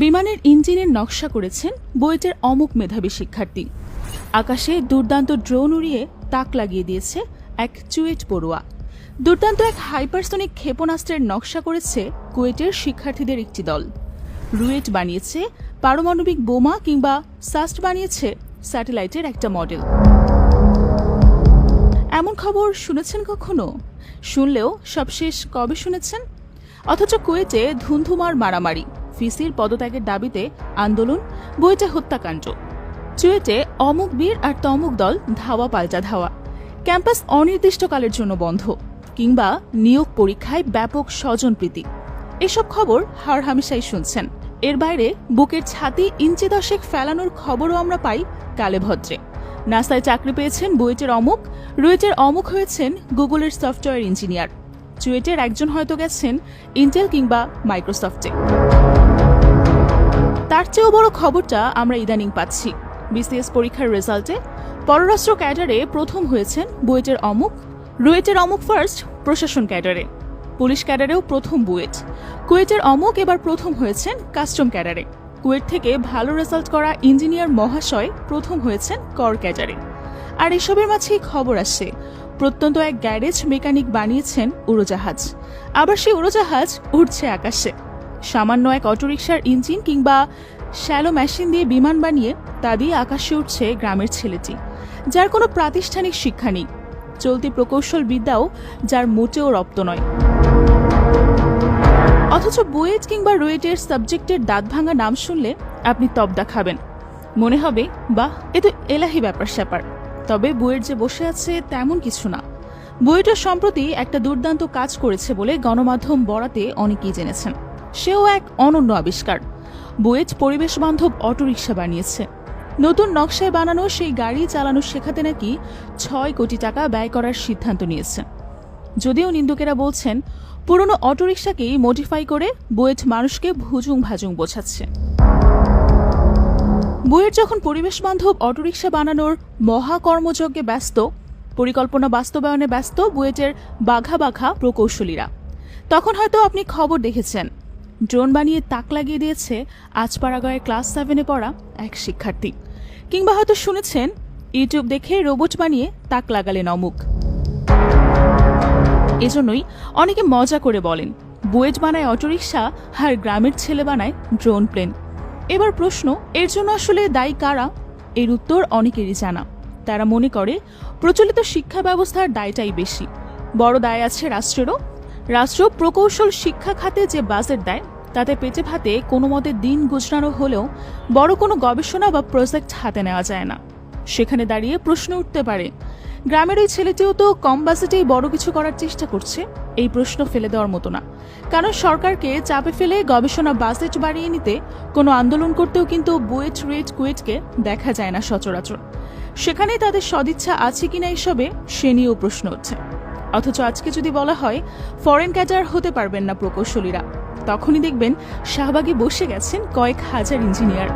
বিমানের ইঞ্জিনের নকশা করেছেন বুয়েটের অমুক মেধাবী শিক্ষার্থী। আকাশে দুর্দান্ত ড্রোন উড়িয়ে তাক লাগিয়ে দিয়েছে এক চুয়েট পড়ুয়া। দুর্দান্ত এক হাইপারসনিক ক্ষেপণাস্ত্রের নকশা করেছে কুয়েটের শিক্ষার্থীদের একটি দল। রুয়েট বানিয়েছে পারমাণবিক বোমা কিংবা সাস্ট বানিয়েছে স্যাটেলাইটের একটা মডেল। এমন খবর শুনেছেন কখনো? শুনলেও সবশেষ কবে শুনেছেন? অথচ কুয়েটে ধুন্ধুমার মারামারি। ফিসির পদত্যাগের দাবিতে আন্দোলন, বইটে হত্যাকাণ্ড। চুয়েটে অমুক বীর আর তমুক দল ধাওয়া পাল্টা ধাওয়া। ক্যাম্পাস অনির্দিষ্টকালের জন্য বন্ধ কিংবা নিয়োগ পরীক্ষায় ব্যাপক স্বজনপ্রীতি। এসব খবর হার হামেশাই শুনছেন। এর বাইরে বুকের ছাতি ইঞ্চি দশেক ফেলানোর খবরও আমরা পাই কালে ভদ্রে নাসায় চাকরি পেয়েছেন বুয়েটের অমুক, রুয়েটের অমুক হয়েছেন গুগলের সফটওয়্যার ইঞ্জিনিয়ার। চুয়েটের একজন হয়তো গেছেন ইন্টেল কিংবা মাইক্রোসফটে। চেয়েও বড় খবরটা আমরা ইদানিং পাচ্ছি। বিসিএস পরীক্ষার রেজাল্টে পররাষ্ট্র ক্যাডারে প্রথম হয়েছেন বুয়েটের অমুক, রুয়েটের অমুক ফার্স্ট প্রশাসন ক্যাডারে। পুলিশ ক্যাডারেও প্রথম বুয়েট। কুয়েটের অমুক এবার প্রথম হয়েছেন কাস্টম ক্যাডারে। কুয়েট থেকে ভালো রেজাল্ট করা ইঞ্জিনিয়ার মহাশয় প্রথম হয়েছেন কর ক্যাডারে। আর এসবের মাঝেই খবর আসছে, প্রত্যন্ত এক গ্যারেজ মেকানিক বানিয়েছেন উড়োজাহাজ। আবার সেই উড়োজাহাজ উঠছে আকাশে। সামান্য এক অটোরিকশার ইঞ্জিন কিংবা শ্যালো মেশিন দিয়ে বিমান বানিয়ে তা দিয়ে আকাশে উঠছে গ্রামের ছেলেটি, যার কোনো প্রাতিষ্ঠানিক শিক্ষা নেই। চলতি প্রকৌশল বিদ্যাও যার মোটেও রপ্ত নয়। অথচ বুয়েট কিংবা রুয়েটের সাবজেক্টের দাঁত ভাঙা নাম শুনলে আপনি তবদা খাবেন। মনে হবে, বাহ, এ তো এলাহি ব্যাপার স্যাপার। তবে বুয়েট যে বসে আছে তেমন কিছু না। বুয়েটের সম্প্রতি একটা দুর্দান্ত কাজ করেছে বলে গণমাধ্যম বরাতে অনেকেই জেনেছেন। সেও এক অনন্য আবিষ্কার। বুয়েট পরিবেশ বান্ধব অটোরিকশা বানিয়েছে। নতুন নকশায় বানানো সেই গাড়ি চালানো শেখাতে নাকি ছয় কোটি টাকা ব্যয় করার সিদ্ধান্ত নিয়েছে। যদিও নিন্দুকেরা বলছেন, পুরনো অটোরিকশাকেই মডিফাই করে বুয়েট মানুষকে ভুজুং ভাজুং বোঝাচ্ছে। বুয়েট যখন পরিবেশ বান্ধব অটোরিকশা বানানোর মহাকর্মযজ্ঞে ব্যস্ত, পরিকল্পনা বাস্তবায়নে ব্যস্ত বুয়েটের বাঘা বাঘা প্রকৌশলীরা, তখন হয়তো আপনি খবর দেখেছেন ড্রোন বানিয়ে তাক লাগিয়ে দিয়েছে আজপাড়াগাঁয়ের ক্লাস সেভেনে পড়া এক শিক্ষার্থী। কিংবা হয়তো শুনেছেন, ইউটিউব দেখে রোবট বানিয়ে তাক লাগালেন অমুক। এজন্যই অনেকে মজা করে বলেন বুয়েট বানায় অটোরিকশা আর গ্রামের ছেলে বানায় ড্রোন প্লেন। এবার প্রশ্ন, এর জন্য আসলে দায়ী কারা? এর উত্তর অনেকেরই জানা। তারা মনে করে, প্রচলিত শিক্ষা ব্যবস্থার দায়টাই বেশি। বড় দায় আছে রাষ্ট্রেরও। রাষ্ট্র প্রকৌশল শিক্ষা খাতে যে বাজেট দেয় তাতে পেটে ভাতে কোনো মতে দিন গুজরানো হলেও বড় কোনো গবেষণা বা প্রজেক্ট হাতে নেওয়া যায় না। সেখানে দাঁড়িয়ে প্রশ্ন উঠতে পারে, গ্রামের ওই ছেলেটিও তো কম বাজেটেই বড় কিছু করার চেষ্টা করছে? এই প্রশ্ন ফেলে দেওয়ার মতো না। কারণ সরকারকে চাপে ফেলে গবেষণা বাজেট বাড়িয়ে নিতে কোনো আন্দোলন করতেও কিন্তু বুয়েট রেট কুয়েটকে দেখা যায় না সচরাচর। সেখানে তাদের সদিচ্ছা আছে কিনা এসবে সে নিয়েও প্রশ্ন উঠছে। অথচ আজকে যদি বলা হয়, ফরেন ক্যাডার হতে পারবেন না প্রকৌশলীরা। তখনই দেখবেন শাহবাগে বসে গেছেন কয়েক হাজার ইঞ্জিনিয়ার।